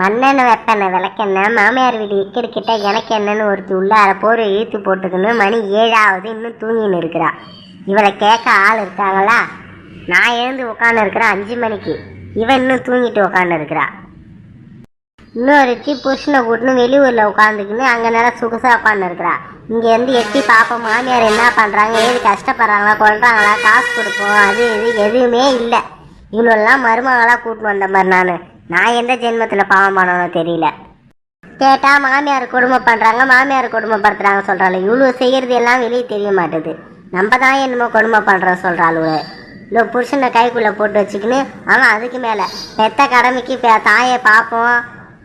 மண்ணெண்ணெய் வெப்பெண்ணெய் விளக்கெண்ணெய் மாமியார் வீடு இக்கிட்ட எனக்கு என்னன்னு ஒருத்தி உள்ளார போர் இழுத்து போட்டுக்கின்னு மணி ஏழாவது இன்னும் தூங்கின்னு இருக்கிறா. இவளை கேட்க ஆள் இருக்காங்களா? நான் எழுந்து உட்காந்து இருக்கிறேன் அஞ்சு மணிக்கு. இவன் இன்னும் தூங்கிட்டு உட்காந்து இருக்கிறா இன்னொருத்தி புருஷனை கூட்டுன்னு வெளியூரில் உட்காந்துக்கின்னு அங்கே நல்லா சுகுசாக உட்காந்துருக்குறா இங்கேருந்து எட்டி பார்ப்போம் மாமியார் என்ன பண்ணுறாங்க ஏது கஷ்டப்படுறாங்களா கொள்றாங்களா காசு கொடுப்போம் அது இது எதுவுமே இல்லை. இவ்வளோலாம் மருமகளாக கூட்டின்னு வந்த மாதிரி நான். நான் எந்த ஜென்மத்தில் பாவம் பண்ணணும் தெரியல. கேட்டால் மாமியார் கொடுமை பண்ணுறாங்க மாமியார் கொடுமைப்படுத்துறாங்க சொல்கிறாள் இவ்வளோ செய்கிறது எல்லாம் வெளியே தெரிய மாட்டேது. நம்ம தான் என்னமோ கொடுமை பண்ணுறோம் சொல்கிறாள் இல்லை புருஷனை கைக்குள்ளே போட்டு வச்சுக்கின்னு அவன் அதுக்கு மேலே. பெத்த கடமைக்கு தாயை பார்ப்போம்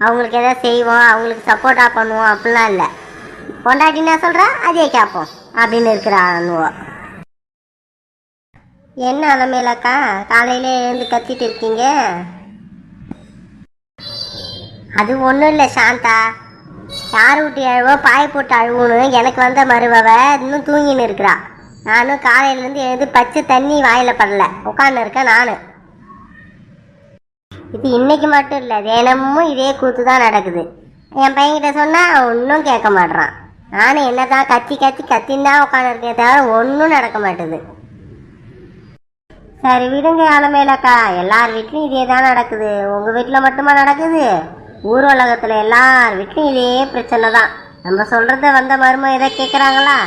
அவங்களுக்கு எதாவது செய்வோம் அவங்களுக்கு சப்போர்ட்டாக பண்ணுவோம் அப்படிலாம் இல்லை. பொண்டாட்டினா சொல்கிறா அதே கேட்போம் அப்படின்னு இருக்கிறானுவோ. என்ன அலமையிலக்கா காலையிலே எழுந்து கத்திட்டு இருக்கீங்க? அது ஒன்றும் இல்லை சாந்தா. யார் விட்டு அழுவோ? பாய் போட்டு அழுவணும் எனக்கு வந்த மருவவ இன்னும் தூங்கின்னு இருக்கிறா. நானும் காலையிலேருந்து எழுந்து பச்சை தண்ணி வாயில் படல. உட்காந்து இருக்கேன் நான். இது இன்னைக்கு மட்டும் இல்லை தினமும் இதே கூத்து தான் நடக்குது. என் பையன்கிட்ட சொன்னால் ஒன்றும் கேட்க மாட்றான். நானும் என்ன தான் கத்தி கத்தி கத்தின்னு தான் உட்காந்துருக்கேன் தவிர ஒன்றும் நடக்க மாட்டுது. சரி விடுங்க அலமேலக்கா எல்லார் வீட்லேயும் இதே தான் நடக்குது. உங்கள் வீட்டில் மட்டுமா நடக்குது? ஊர் உலகத்தில் எல்லார் வீட்லையும் இதே பிரச்சனை தான் நம்ம சொல்கிறத வந்த மரும எதை கேட்குறாங்களா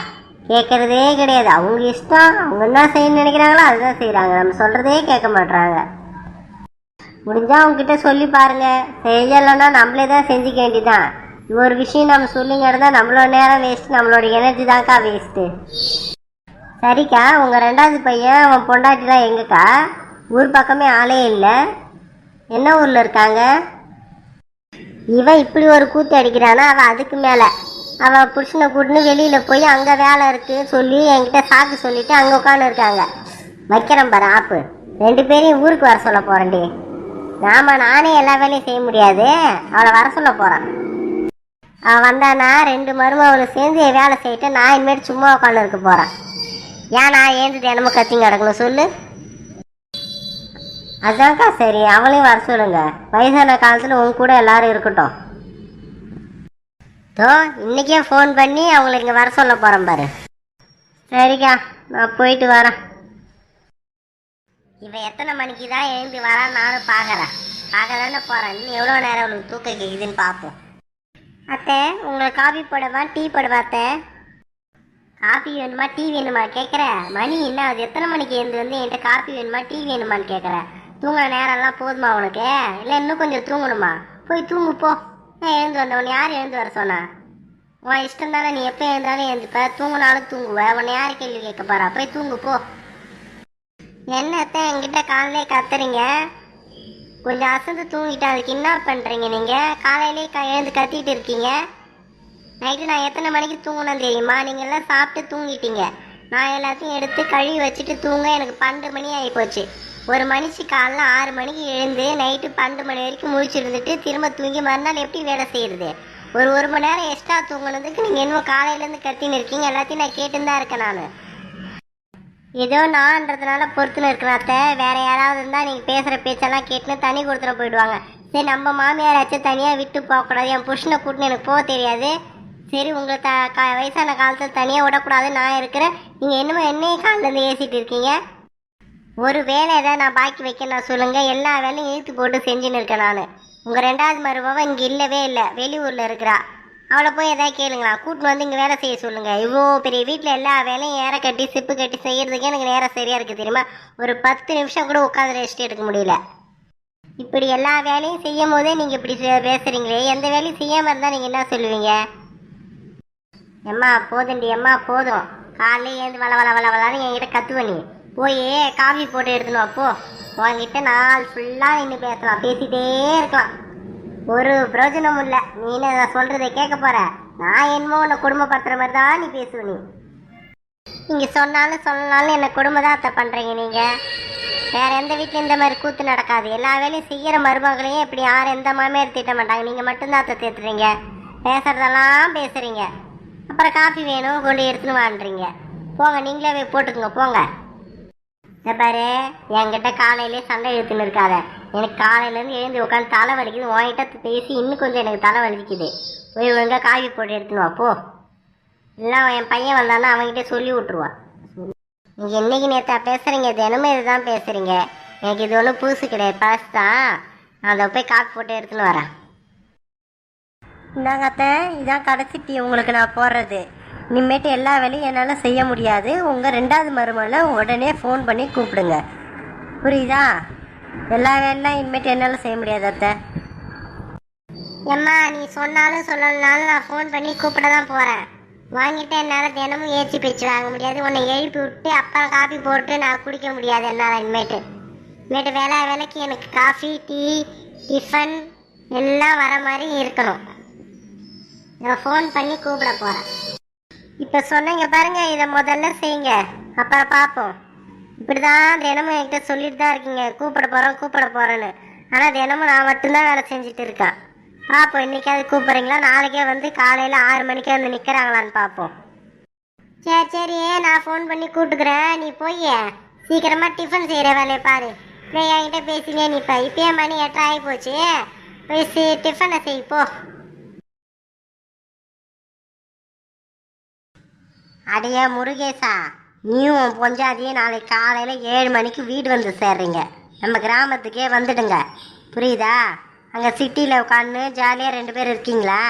கேட்குறதே கிடையாது. அவங்க இஷ்டம் அவங்க என்ன செய்யணும்னு நினைக்கிறாங்களோ அதுதான் செய்கிறாங்க நம்ம சொல்கிறதே கேட்க மாட்றாங்க. முடிஞ்சால் அவங்கக்கிட்ட சொல்லி பாருங்கள் செய்யலைன்னா நம்மளே தான் செஞ்சுக்க வேண்டிதான் ஒரு விஷயம் நம்ம சொல்லிங்க நம்மளோட நேரம் வேஸ்ட்டு நம்மளோட எனர்ஜி தான்க்கா வேஸ்ட்டு சரிக்கா உங்கள் ரெண்டாவது பையன் அவன் பொண்டாட்டிலாம் எங்கக்கா? ஊர் பக்கமே ஆளே இல்லை. என்ன ஊரில் இருக்காங்க? இவன் இப்படி ஒரு கூத்து அடிக்கிறானா? அவன் அதுக்கு மேலே. அவன் புருஷனை கூட்டின்னு வெளியில் போய் அங்கே வேலை இருக்குது சொல்லி என்கிட்ட சாக்கு சொல்லிட்டு அங்கே உட்காந்து இருக்காங்க வைக்கிறேன் பாரு ஆப்பு. ரெண்டு பேரையும் ஊருக்கு வர சொல்ல போகிறேன்டி நாம நானே எல்லா வேலையும் செய்ய முடியாது. அவளை வர சொல்ல போகிறான் அவன் வந்தானா ரெண்டு மருமகளும் சேர்ந்து என் வேலை செய்யிட்டு நான் இனிமேட்டு சும்மா உட்காந்து இருக்க போகிறேன் ஏன் நான் ஏந்து தினமும் கத்திங்க கிடக்கணும் சொல்லு. அதான்க்கா சரி. அவளையும் வர சொல்லுங்க. வயசான காலத்தில் உங்க கூட எல்லாரும் இருக்கட்டும். தோ இன்னைக்கே ஃபோன் பண்ணி அவங்கள இங்கே வர சொல்ல போகிறேன் பாரு. சரிக்கா நான் போயிட்டு வரேன். இவன் எத்தனை மணிக்கு தான் எழுந்து வரான்னு நானும் பார்க்குறேன் பார்க்க தானே போகிறேன் இன்னும் எவ்வளோ நேரம் உனக்கு தூக்கம் கேட்குதுன்னு பார்ப்போம் அத்தை உங்களுக்கு காஃபி போடவா டீ போடவா அத்தை? வேணுமா டீ வேணுமா கேட்குற மணி என்ன அது எத்தனை மணிக்கு எழுந்து வந்து என்கிட்ட காஃபி வேணுமா டீ வேணுமான்னு கேட்குற தூங்குற நேரம்லாம் போதுமா உனக்கு? இல்லை இன்னும் கொஞ்சம் தூங்கணுமா? போய் தூங்கு போ. நான் எழுந்து வந்தவன் யார் எழுந்து வர சொன்னா? உன் இஷ்டம் தானே நீ எப்போ எழுந்தாலும் எழுந்துப்ப. தூங்கினாலும் தூங்குவ. உன்னை யார் கேள்வி கேட்க போறா? போய் தூங்கு போ. என்னத்த என்கிட்ட காலையிலே கத்துறீங்க? கொஞ்சம் அசந்து தூங்கிட்டு அதுக்கு என்ன பண்ணுறீங்க நீங்கள் காலையிலே க எழுந்து கத்திட்டு இருக்கீங்க. நைட்டு நான் எத்தனை மணிக்கு தூங்கணும் தெரியுமா? நீங்கள் எல்லாம் சாப்பிட்டு தூங்கிட்டீங்க. நான் எல்லாத்தையும் எடுத்து கழுவி வச்சுட்டு தூங்க எனக்கு பன்னெண்டு மணி ஆகி போச்சு. ஒரு மனுஷி காலைல ஆறு மணிக்கு எழுந்து நைட்டு பன்னெண்டு மணி வரைக்கும் முழிச்சிருந்துட்டு திரும்ப தூங்கி மறுநாள் எப்படி வேலை செய்கிறது ஒரு ஒரு மணி நேரம் எக்ஸ்ட்ரா தூங்கினதுக்கு நீங்கள் என்னமோ காலையிலேருந்து கத்தின்னு இருக்கீங்க. எல்லாத்தையும் நான் கேட்டுன்னு தான் இருக்கேன் நான். ஏதோ நான்றதுனால பொறுத்துன்னு இருக்கிற அத்தை. வேற யாராவது இருந்தால் நீங்கள் பேசுகிற பேச்செல்லாம் கேட்டுன்னு தண்ணி கொடுத்துட போயிடுவாங்க. சரி நம்ம மாமியாராச்சும் தனியாக விட்டு போகக்கூடாது என் புருஷனை கூட்டின்னு எனக்கு போக தெரியாது. சரி உங்களை த க வயசான காலத்தில் தனியாக விடக்கூடாது நான் இருக்கிறேன். நீங்கள் என்னமோ என்னையே காலிலேருந்து ஏசிட்டு இருக்கீங்க. ஒரு வேலை ஏதாவது நான் பாக்கி வைக்க சொல்லுங்கள் எல்லா வேலையும் இழுத்து போட்டு செஞ்சுன்னு இருக்கேன் நான். உங்கள் ரெண்டாவது மருமவன் இங்கே இல்லவே இல்லை. வெளியூரில் இருக்கிறா. அவளை போய் எதாவது கேளுங்களா. கூட்டின்னு வந்து இங்கே வேலை செய்ய சொல்லுங்கள் இவ்வளோ பெரிய வீட்டில் எல்லா வேலையும் ஏற கட்டி சிப்பு கட்டி செய்கிறதுக்கே எனக்கு நேரம் சரியாக இருக்குது தெரியுமா? ஒரு பத்து நிமிஷம் கூட உட்காந்து ரெஸ்ட் எடுக்க முடியல. இப்படி எல்லா வேலையும் செய்யும் போதே நீங்கள் இப்படி பேசுகிறீங்களே எந்த வேலையும் செய்யாமல் இருந்தால் நீங்கள் என்ன சொல்லுவீங்க? எம்மா போதுண்டி எம்மா போதும். காலையில் ஏந்து வள வள வள வளன்னு என்கிட்ட கத்துவ நீ. போய் காஃபி போட்டு எடுத்துன்னு அப்போ உங்ககிட்ட நாள் ஃபுல்லாக நின்று பேசலாம் பேசிட்டே இருக்கலாம். ஒரு பிரயோஜனமும் இல்லை. நீ என்ன நான் சொல்கிறத கேட்க போகிற நான் என்னமோ உன்னை குடும்பப்படுத்துகிற மாதிரி தான் நீ பேசுவ நீ. நீங்கள் சொன்னாலும் சொல்லனாலும் என்னை குடும்ப தான் அத்தை பண்ணுறீங்க நீங்கள் வேறு எந்த வீட்டில் இந்த மாதிரி கூத்து நடக்காது. எல்லா வேலையும் செய்கிற மருமகளையும் இப்படி யாரும் எந்த மாமியார் திட்ட மாட்டாங்க. நீங்கள் மட்டும்தான் அத்தை தேத்துறீங்க பேசுறதெல்லாம் பேசுகிறீங்க அப்புறம் காஃபி வேணும் கொண்டு எடுத்துன்னு வான்றீங்க. போங்க நீங்களே போய் போட்டுக்கோங்க போங்க. இந்த பாரு என்கிட்ட காலையிலே சண்டை எழுத்துன்னு இருக்காத. எனக்கு காலையிலேருந்து எழுந்து உட்காந்து தலை வலிக்குது. உன்கிட்ட பேசி இன்னும் கொஞ்சம் எனக்கு தலை வலிக்குது. போய் ஒழுங்காக காவி போட்டு எடுத்துன்னு வா போ. இல்லை என் பையன் வந்தான்னா அவன்கிட்ட சொல்லி விட்ருவான் நீங்கள் என்னைக்கு நேற்றா பேசுகிறீங்க தினமும் இதுதான் பேசுகிறீங்க எனக்கு இது ஒன்றும் புதுசு கிடையாது. பழசு தான். நான் அதை போய் காஃபி போட்டு எடுத்துன்னு வரேன். இந்தாங்க அத்தை இதான் கடைசி டீ. உங்களுக்கு நான் போடுறது. இனிமேட்டு எல்லா வேலையும் என்னால் செய்ய முடியாது. உங்கள் ரெண்டாவது மருமகளை உடனே ஃபோன் பண்ணி கூப்பிடுங்க. புரியுதா? எல்லா வேலையும் இனிமேட்டு என்னால் செய்ய முடியாது அத்தை. எம்மா நீ சொன்னாலும் சொல்லலனாலும் நான் ஃபோன் பண்ணி கூப்பிட தான் போகிறேன் வாங்கிட்டு என்னால் தினமும் ஏற்றி பிரித்து வாங்க முடியாது. உன்னை எழுப்பி விட்டு அப்புறம் காஃபி போட்டு நான் குடிக்க முடியாது என்னால் இனிமேட்டு. இனிமேட்டு வேலை வேலைக்கு எனக்கு காஃபி டீ டிஃபன் எல்லாம் வர மாதிரி இருக்கணும். நான் ஃபோன் பண்ணி கூப்பிட போகிறேன் இப்போ சொன்னீங்க பாருங்க இதை முதல்ல செய்யுங்க. அப்புறம் பார்ப்போம். இப்படி தான் தினமும் என்கிட்ட சொல்லிட்டு தான் இருக்கீங்க. கூப்பிட போகிறோம் கூப்பிட போகிறேன்னு ஆனால் தினமும் நான் மட்டும்தான் வேலை செஞ்சுட்டு இருக்கேன். பார்ப்போம் இன்னைக்காவது கூப்பிட்றீங்களா? நாளைக்கே வந்து காலையில் ஆறு மணிக்கே வந்து நிற்கிறாங்களான்னு பார்ப்போம். சரி சரி நான் ஃபோன் பண்ணி கூப்பிட்டுக்கிறேன். நீ போய் சீக்கிரமாக டிஃபன் செய்கிற வேலையை பாரு. நான் என்கிட்ட பேசினே நிப்ப இப்பயே மணி எட்டு போச்சு. போய் டிஃபனை செய் போ. அடைய முருகேசா நீயும் பொஞ்சாதியும் நாளைக்கு காலையில் ஏழு மணிக்கு வீடு வந்து சேர்றீங்க. நம்ம கிராமத்துக்கே வந்துடுங்க. புரியுதா? அங்கே சிட்டியில் உட்காந்து ஜாலியாக ரெண்டு பேர் இருக்கீங்களா?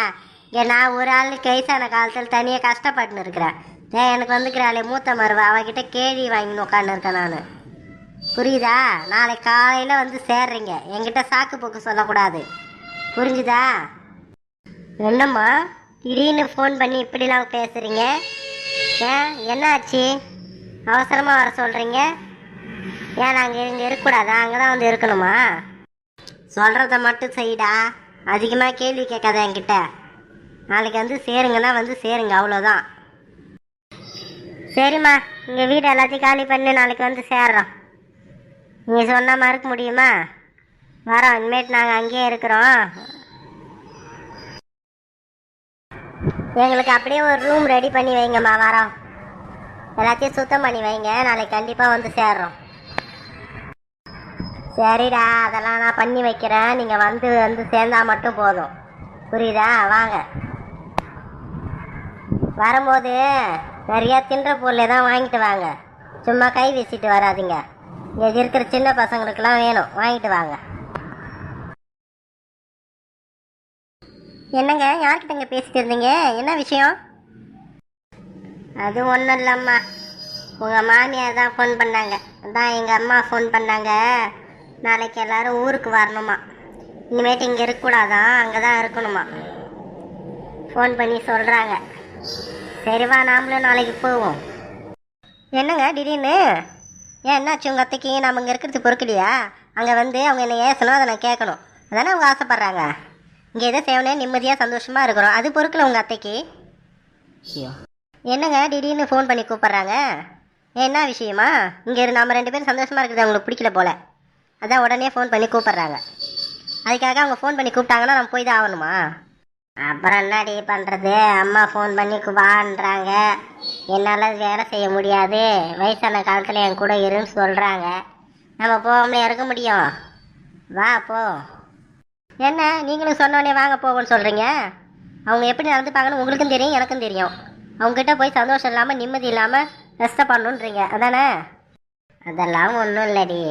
இங்கே நான் ஒரு ஆள் கைசான காலத்தில் தனியாக கஷ்டப்பட்டுன்னு இருக்கிறேன். ஏன் எனக்கு வந்துக்கிறாளே மூத்த மருவ அவகிட்ட கேள்வி வாங்கின்னு உட்காந்து இருக்கேன் நான். புரியுதா? நாளைக்கு காலையில் வந்து சேர்றீங்க. என்கிட்ட சாக்கு போக்கு சொல்லக்கூடாது. புரிஞ்சுதா? என்னம்மா திடீர்னு ஃபோன் பண்ணி இப்படிலாம் பேசுகிறீங்க ஏன்? என்ன ஆச்சு அவசரமாக வர சொல்கிறீங்க ஏன் நாங்கள் இங்கே இருக்கக்கூடாதா? அங்கே தான் வந்து இருக்கணுமா? சொல்கிறத மட்டும் செய்டா. அதிகமாக கேள்வி கேட்காத என்கிட்ட. நாளைக்கு வந்து சேருங்கன்னா வந்து சேருங்க அவ்வளோதான் சரிம்மா இங்கே வீடு எல்லாத்தையும் காலி பண்ணி நாளைக்கு வந்து சேர்றோம். நீங்கள் சொன்ன மறுக்க முடியுமா? வரோம் இனிமேட்டு நாங்கள் அங்கேயே இருக்கிறோம். எங்களுக்கு அப்படியே ஒரு ரூம் ரெடி பண்ணி வைங்கம்மா வரோம். எல்லாத்தையும் சுத்தம் பண்ணி வைங்க நாளைக்கு கண்டிப்பாக வந்து சேர்றோம். சரிடா அதெல்லாம் நான் பண்ணி வைக்கிறேன். நீங்கள் வந்து வந்து சேர்ந்தா மட்டும் போதும். புரியுதா? வாங்க. வரும்போது நிறையா தின்ற பொருளை தான் வாங்கிட்டு வாங்க. சும்மா கை வீசிட்டு வராதீங்க. இங்கே இருக்கிற சின்ன பசங்களுக்கெல்லாம் வேணும். வாங்கிட்டு வாங்க. என்னங்க? யார்கிட்டங்க பேசிட்டு இருந்தீங்க? என்ன விஷயம்? அது ஒன்றும் இல்லைம்மா. உங்கள் மாமியார் தான் ஃபோன் பண்ணாங்க. அதான் எங்கள் அம்மா ஃபோன் பண்ணாங்க. நாளைக்கு எல்லாரும் ஊருக்கு வரணுமா. இனிமேட்டு இங்கே இருக்கக்கூடாதான் அங்கே தான் இருக்கணுமா. ஃபோன் பண்ணி சொல்கிறாங்க சரிவா நாமளும் நாளைக்கு போவோம். என்னங்க திடீர்னு? ஏன் என்னாச்சு? உங்கள் அத்தைக்கு? நம்ம இங்கே இருக்கிறது பொறுக்கலையா? அங்கே வந்து அவங்க என்ன ஏசணும் அதை நான் கேட்கணும். அதானே அவங்க ஆசைப்பட்றாங்க? இங்கே எதோ சேவனே நிம்மதியாக சந்தோஷமாக இருக்கிறோம். அது பொறுக்கல உங்கள் அத்தைக்கு. என்னங்க திடீர்னு ஃபோன் பண்ணி கூப்பிட்றாங்க? என்ன விஷயமா? இங்கே நம்ம ரெண்டு பேரும் சந்தோஷமாக இருக்கிறது அவங்களுக்கு பிடிக்கல போல. அதான் உடனே ஃபோன் பண்ணி கூப்பிட்றாங்க. அதுக்காக அவங்க ஃபோன் பண்ணி கூப்பிட்டாங்கன்னா நம்ம போய் தான் ஆகணுமா? அப்புறம் என்னடி பண்ணுறது அம்மா ஃபோன் பண்ணி வான்றாங்க. என்னால் வேலை செய்ய முடியாது. வயசான காலத்தில் என் கூட இருன்னு சொல்கிறாங்க நம்ம போகாமலே இருக்க முடியும். வா போ. என்ன நீங்களும் சொன்னோடனே வாங்க போவோன்னு சொல்கிறீங்க அவங்க எப்படி நடந்துப்பாங்கன்னு உங்களுக்கும் தெரியும் எனக்கும் தெரியும். அவங்ககிட்ட போய் சந்தோஷம் இல்லாமல் நிம்மதி இல்லாமல் கஷ்டப்படணுன்றீங்க அதானே? அதெல்லாம் ஒன்றும் இல்லடி.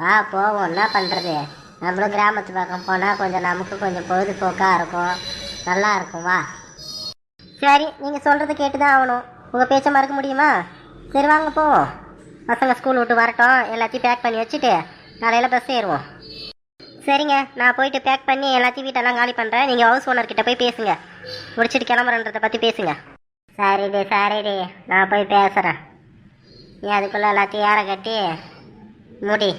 வா போவோம். என்ன பண்ணுறது நம்மளும் கிராமத்து பக்கம் போனால் கொஞ்சம் நமக்கு கொஞ்சம் பொழுதுபோக்காக இருக்கும். நல்லா இருக்கும். வா. சரி நீங்கள் சொல்கிறது கேட்டு தான் ஆகணும். உங்கள் பேச்சை மறக்க முடியுமா? சரி வாங்க போவோம். பசங்க ஸ்கூல் விட்டு வரட்டும். எல்லாத்தையும் பேக் பண்ணி வச்சுட்டு காலையில் பஸ் ஏறுவோம். சரிங்க நான் போயிட்டு பேக் பண்ணி எல்லாத்தையும் வீட்டெல்லாம் காலி பண்ணுறேன் நீங்கள் ஹவுஸ் ஓனர்கிட்ட போய் பேசுங்க. முடிச்சிட்டு கிளம்புறன்றதை பற்றி பேசுங்க. சரிடி சரிடி. நான் போய் பேசுகிறேன் நீ அதுக்குள்ளே எல்லாத்தையும் ஏற கட்டி முடி.